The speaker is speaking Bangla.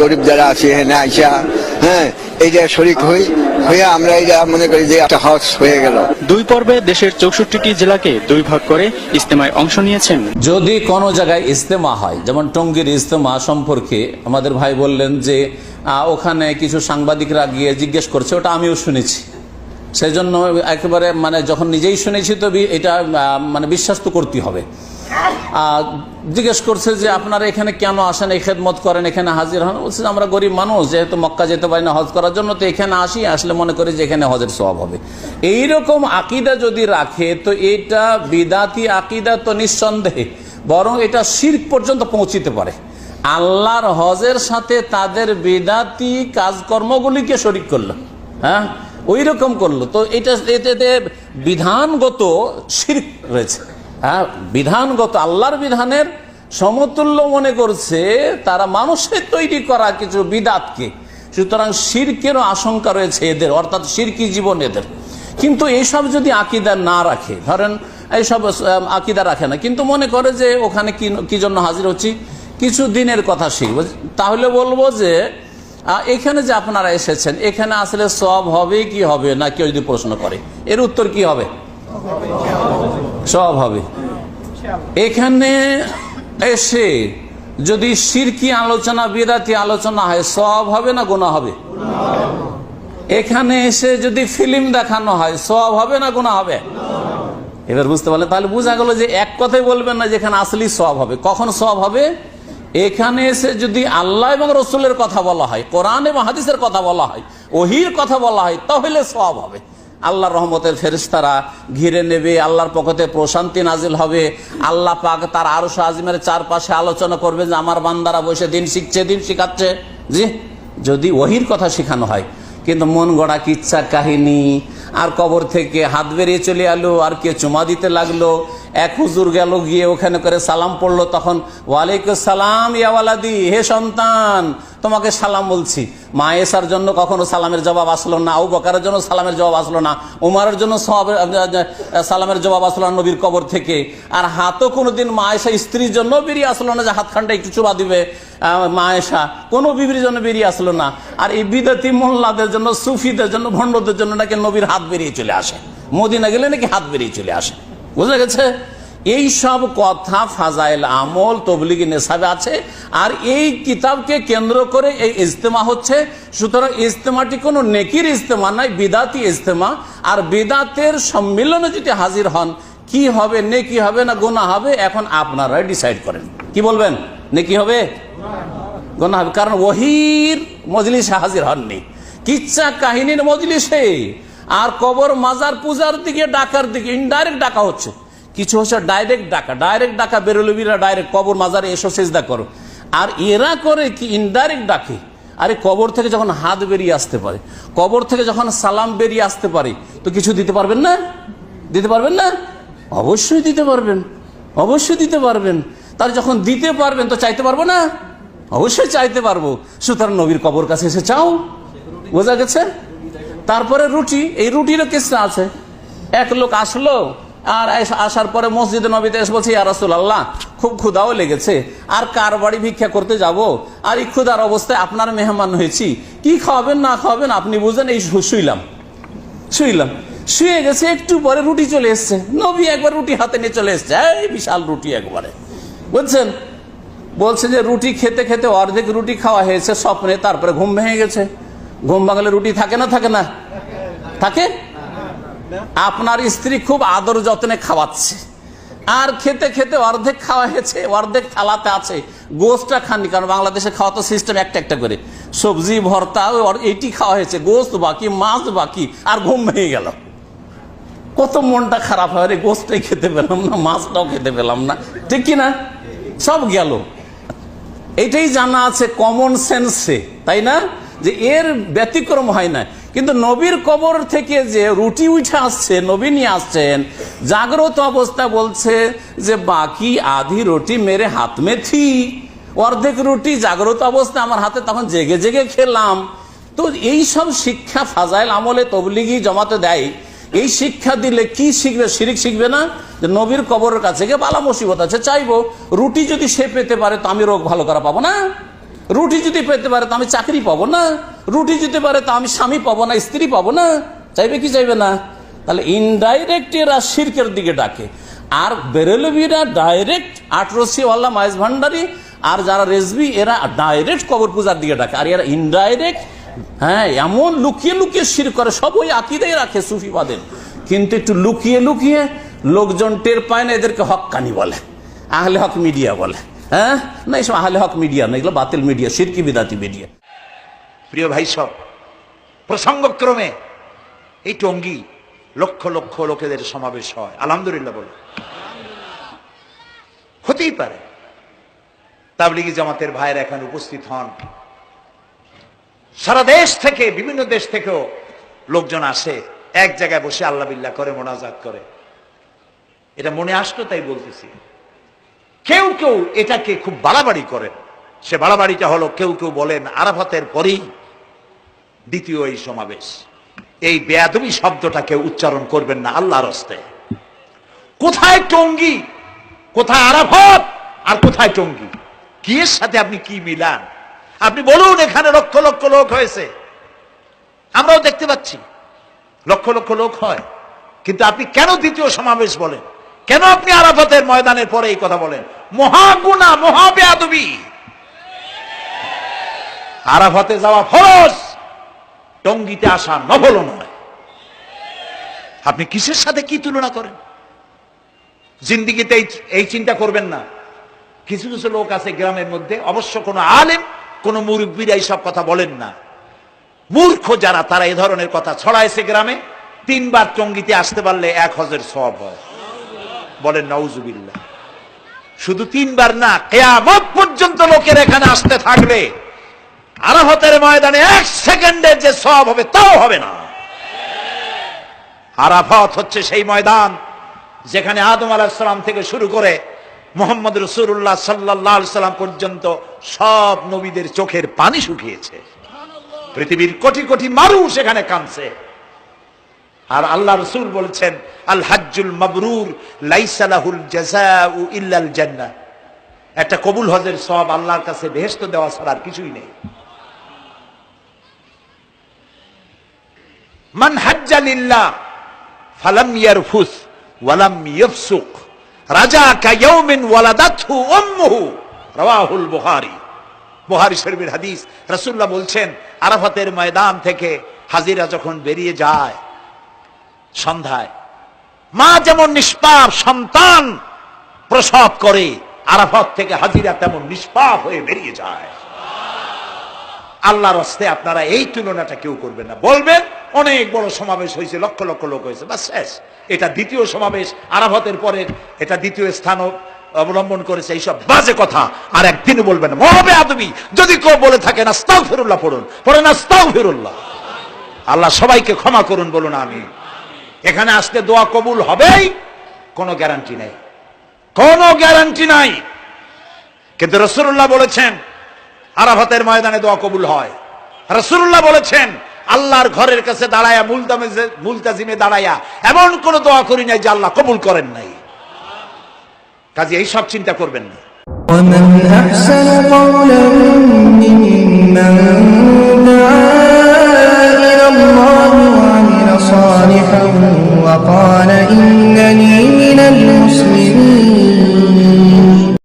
গরিব যারা আছে এখানে আইসা হ্যাঁ এই যে শরিক হই হয়ে আমরা এই যে মনে করি যে একটা হজ হয়ে গেল। দুই পর্বে দেশের চৌষট্টিটি জেলাকে দুই ভাগ করে ইস্তেমায় অংশ নিয়েছেন। যদি কোনো জায়গায় ইস্তেমা হয় যেমন টঙ্গীর ইস্তেমা সম্পর্কে আমাদের ভাই বললেন যে আহ, ওখানে কিছু সাংবাদিকরা গিয়ে জিজ্ঞেস করছে ওটা আমিও শুনেছি। সেই জন্য একেবারে মানে যখন নিজেই শুনেছি তো এটা মানে বিশ্বাস তো করতে হবে। জিজ্ঞেস করছে যে আপনারা এখানে কেন আসেন, এই খেদমত করেন, এখানে হাজির হন? বলছে আমরা গরিব মানুষ, যেহেতু মক্কা যেতে পারি না হজ করার জন্য, তো এখানে আসি, আসলে মনে করি যে এখানে হজের সব হবে। এইরকম আকিদা যদি রাখে, তো এটা বিদাতি আকিদা তো নিঃসন্দেহে, বরং এটা শির্ক পর্যন্ত পৌঁছিতে পারে। আল্লাহর হজের সাথে তাদের বিদাতি কাজকর্মগুলিকে শরিক করল। হ্যাঁ? ওই রকম করল। তো এটা এতে বিধানগত শির্ক রয়েছে। হ্যাঁ বিধানগত আল্লাহর বিধানের সমতুল্য মনে করছে, তারা মানুষের তৈরি করা কিছু বিদাতকে। সুতরাং শিরকেরও আশঙ্কা রয়েছে এদের, অর্থাৎ শিরকি জীবন এদের। কিন্তু এইসব যদি আকিদা না রাখে, ধরেন এইসব আকিদা রাখে না, কিন্তু মনে করে যে ওখানে কি জন্য হাজির হচ্ছি? কিছু দিনের কথা শিখব তাহলে বলব যে এখানে যে আপনারা এসেছেন, এখানে আসলে সব হবে কি হবে না, কেউ যদি প্রশ্ন করে? এর উত্তর কি হবে? সব হবে। এখানে এসে যদি সিরকি আলোচনা বিরাতি আলোচনা হয় সব হবে না গোনা হবে? এখানে এসে যদি ফিল্ম দেখানো হয় সব হবে না গোনা হবে? এবার বুঝতে পারলে, তাহলে বোঝা গেল যে এক কথাই বলবেন না যেখানে আসলেই সব হবে। কখন সব হবে? এখানে এসে যদি আল্লাহ এবং রসুলের কথা বলা হয়, কোরআন এবং হাদিসের কথা বলা হয়, ওহির কথা বলা হয়, তাহলে সব হবে। আল্লাহর রহমতের ফেরিস্তারা ঘিরে নেবে, আল্লাহর পক্ষতে প্রশান্তি নাজিল হবে। আল্লাহ পাক তার আরও আজিমের চারপাশে আলোচনা করবে যে, আমার বান্দারা বসে দিন শিখছে, দিন শিখাচ্ছে। জি, যদি ওহির কথা শেখানো হয়। কিন্তু মন গড়া কিচ্ছা কাহিনী, আর কবর থেকে হাত বেরিয়ে চলে এলো, আর কে চুমা দিতে লাগল এক হুজুর গেল, গিয়ে ওখানে করে সালাম পড়ল, তখন, ওয়ালাইকুম সালাম ইয়াওয়ালাদি হে সন্তান, তোমাকে সালাম বলছি। মা এসার জন্য কখনো সালামের জবাব আসলো না আউ বকারের জন্য সালামের জবাব আসলো না, উমারের জন্য সালামের জবাব আসলো না নবীর কবর থেকে। আর হাতও কোনোদিন মা এসা স্ত্রীর জন্য বেরিয়ে আসলো না যে হাতখানটা একটু চুবা দিবে মা এসা। কোনো বিবির জন্য বেরিয়ে আসলো না। আর এই বিদাতি মোল্লাদের জন্য, সুফিদের জন্য, ভণ্ডদের জন্য নাকি নবীর হাত বেরিয়ে চলে আসে। মদিনা গেলে নাকি হাত বেরিয়ে চলে আসে। বুঝা গেছে? এই সব কথা, ফাজাইল আমল, তবলিগি নেশাবে আছে, আর এই কিতাবকে কেন্দ্র করে এই ইজতেমা হচ্ছে। সুতরাং ইজতেমাটি কোনো নেকির ইজতেমা নয় বিদাতি ইজতেমা। আর বিদাতের সম্মিলনে যদি হাজির হন, কি হবে, নেকি হবে না গোনা হবে, এখন আপনারাই ডিসাইড করেন। কি বলবেন? নেকি হবে? গোনা হবে। কারণ ওহির মজলিসে হাজির হননি। কিচ্ছা কাহিনীর মজলিসে আর কবর মাজার পূজার দিকে, ডাকার দিকে ইনডাইরেক্ট ডাকা হচ্ছে। কিছু হচ্ছে ডাইরেক্ট ডাকা ডাইরেক্ট ডাকা বেরোলবিরা ডাইরেক্ট কবর মাজারে এসো, সেজদা করো। আর এরা করে কি ইনডাইরেক্ট ডাকে? আরে কবর থেকে যখন হাত বেরিয়ে আসতে পারে, কবর থেকে যখন সালাম বেরিয়ে আসতে পারে, তো কিছু দিতে পারবেন না? দিতে পারবেন না? অবশ্যই দিতে পারবেন, অবশ্যই দিতে পারবেন। তাহলে যখন দিতে পারবেন, তো চাইতে পারব না? অবশ্যই চাইতে পারব। সুতরাং নবীর কবর কাছে এসে চাও। বোঝা গেছে? তারপরে রুটি, এই রুটিরও কিসা আছে। এক লোক আসলো, আর আসার পরে মসজিদে নবীতে এসে বলছে, ইয়া রাসূলুল্লাহ, খুব ক্ষুধাও লেগেছে। আর কার বাড়ি ভিক্ষা করতে যাব? আর এই ক্ষুধার অবস্থায় আপনার মেহমান হয়েছি। কি খাওয়াবেন, না খাওয়াবেন, আপনি বুঝেন, এই শুইলাম। শুইলাম। শুয়ে গেছে, একটু পরে রুটি চলে এসছে। নবী একবার রুটি হাতে নিয়ে চলে এসছে। এই বিশাল রুটি একবারে। বুঝছেন? বলছে যে রুটি খেতে খেতে অর্ধেক রুটি খাওয়া হয়েছে স্বপ্নে, তারপরে ঘুম ভেঙে গেছে। ঘুম ভাঙলে রুটি থাকে না থাকে না? থাকে? আপনার স্ত্রী খুব আদর যত্নে খাওয়াচ্ছে। আর খেতে খেতে অর্ধেক খাওয়া হয়েছে, অর্ধেক থালাতে আছে। গোস্তটা খাননি, কারণ বাংলাদেশে খাওয়া তো সিস্টেম একটা একটা করে। সবজি, ভর্তা এইটি খাওয়া হয়েছে। গোস্ত বাকি, মাছ বাকি, আর ঘুম ভেঙে গেল। কত মনটা খারাপ হয় রে গোস্তটাই খেতে পেলাম না, মাছটাও খেতে পেলাম না। ঠিক কি না সব গেল। এটাই জানা আছে কমন সেন্সে তাই না? যে এর ব্যতিক্রম হয় না কিন্তু নবীর কবর থেকে যে রুটি উঠে আসছে, নবী নিয়ে আসছেন, জাগ্রত অবস্থা বলছে যে বাকি আধি রুটি মেরে হাত মে থি অর্ধেক রুটি জাগ্রত অবস্থা আমার হাতে, তখন জেগে জেগে খেলাম। তো এই সব শিক্ষা ফাজাইল আমলে তবলিগি জমাতে দেয়। এই শিক্ষা দিলে কি শিখবে, শিরিক শিখবে না? যে নবীর কবরের কাছে গিয়ে বালা মুসিবত আছে, চাইব। রুটি যদি সে পেতে পারে, তো আমি রোগ ভালো করা পাবো না? রুটি যদি পেতে পারে তো আমি চাকরি পাবো না। রুটি যদি পারে তো আমি স্বামী পাবো না, স্ত্রী পাবো না। চাইবে কি চাইবে না? তাহলে ইনডাইরেক্ট এরা শিরকের দিকে ডাকে। আর বেরেলবিরা ডাইরেক্ট আটরসি আল্লাহ মাইজ ভান্ডারি, আর যারা রেজবি, এরা ডাইরেক্ট কবর পূজার দিকে ডাকে। আর এরা ইনডাইরেক্ট হ্যাঁ এমন লুকিয়ে লুকিয়ে শির করে, সব ওই আকিদাই রাখে সুফিবাদের। কিন্তু একটু লুকিয়ে লুকিয়ে লোকজন টের পায় না, এদেরকে হক্কানি বলে, আহলে হক মিডিয়া বলে। হ্যাঁ? না আহলে হক মিডিয়া না, এগুলো বাতিল মিডিয়া সিরকি বিদাতি মিডিয়া প্রিয় ভাই সব, প্রসঙ্গক্রমে এই টঙ্গি লক্ষ লক্ষ লোকেদের সমাবেশ হয়। আলহামদুলিল্লাহ বলে হতেই পারে। তাবলিগি জামাতের ভাইয়ের এখানে উপস্থিত হন। সারা দেশ থেকে, বিভিন্ন দেশ থেকেও লোকজন আসে। এক জায়গায় বসে আল্লাহ বিল্লাহ করে, মোনাজাত করে। এটা মনে আসলো তাই বলতেছি। কেউ কেউ এটাকে খুব বাড়াবাড়ি করেন। সে বাড়াবাড়িটা হলো কেউ কেউ বলেন আরাফাতের পরেই দ্বিতীয় এই সমাবেশ। এই বেয়াদবি শব্দটাকে উচ্চারণ করবেন না আল্লাহর হস্তে। কোথায় টঙ্গি? কোথায় আরাফাত? আর কোথায় টঙ্গি? কি এর সাথে আপনি কি মিলান? আপনি বলুন, এখানে লক্ষ লক্ষ লোক হয়েছে। আমরাও দেখতে পাচ্ছি। লক্ষ লক্ষ লোক হয়। কিন্তু আপনি কেন দ্বিতীয় সমাবেশ বলেন? কেন আপনি আরাফাতের ময়দানের পরে এই কথা বলেন? মহাগুনা মহাবেয়াদবি। আরাফাতে যাওয়া ফরজ, টঙ্গিতে আসা নফল নয়। আপনি কিসের সাথে কি তুলনা করেন? জিন্দিগিতে এই- চিন্তা করবেন না। কিছু কিছু লোক আছে গ্রামের মধ্যে, অবশ্য কোনো আলেম, কোন মুরব্বীরা এইসব কথা বলেন না। মূর্খ যারা, তারা এই ধরনের কথা ছড়াইছে গ্রামে। তিনবার টঙ্গিতে আসতে পারলে এক হজের সব হয়। বলেন নওজুবিল্লাহ শুধু তিনবার না, কেয়ামত পর্যন্ত লোকের এখানে আসতে থাকবে। আরাফতের ময়দানে এক সেকেন্ডের যে সব হবে, তাও হবে না। আরাফত হচ্ছে সেই ময়দান যেখানে আদম আলাহিসাল্লাম থেকে শুরু করে মোহাম্মদ রসুল্লাহ সাল্লাহ পর্যন্ত সব নবীদের চোখের পানি শুকিয়েছে। পৃথিবীর কোটি কোটি মানুষ এখানে কাঁদছে। আর আল্লাহ রসুল বলছেন, আল হাজ্জুল মাবরুর লাইসালাহুল ইল্লাল জান্নাহ। একটা কবুল হজের সব আল্লাহর কাছে বেহেশত দেওয়া ছাড়া আর কিছুই নেই। মান হাজ্জা লিল্লাহ, ফালাম ইয়ারফুস, ওয়ালাম ইয়াফসুক। রাজা কায়াউমিন ওয়ালাদাতহু উম্মুহু। রাওয়াহুল বুখারী। বুখারী শরীফের হাদিস, রাসূলুল্লাহ বলছেন, আরাফাতের ময়দান থেকে হাজিরা যখন বেরিয়ে যায় সন্ধ্যায়। মা যেমন নিষ্পাপ, সন্তান প্রসব করে, আরাফত থেকে হাজিরা তেমন নিষ্পাপ হয়ে বেরিয়ে যায়। আল্লাহর হস্তে আপনারা এই তুলনাটা কেউ করবেন না। বলবেন, অনেক বড় সমাবেশ হয়েছে, লক্ষ লক্ষ লোক হয়েছে বাস শেষ। এটা দ্বিতীয় সমাবেশ, আরাফতের পরে এটা দ্বিতীয় স্থান অবলম্বন করেছে, এইসব বাজে কথা। আর একদিন বলবেন না মহাবে আদমি, যদি কেউ বলে থাকেন আস্তাও ফিরুল্লাহ পড়ুন, পড়েন আস্তাও ফিরুল্লাহ আল্লাহ সবাইকে ক্ষমা করুন, বলুন আমি এখানে আসতে দোয়া কবুল হবেই কোনো গ্যারান্টি নেই কোনো গ্যারান্টি নাই কিন্তু রসুল্লাহ বলেছেন আরাফাতের ময়দানে দোয়া কবুল হয় রসুল্লাহ বলেছেন আল্লাহর ঘরের কাছে দাঁড়ায়া মুলতামিজে মুলতাজিমে দাঁড়ায়া এমন কোন দোয়া করি নাই যে আল্লাহ কবুল করেন নাই কাজে এই সব চিন্তা করবেন না ومن أحسن قولا ممن دعا إلى الله وعمل صالحا وقال إنني من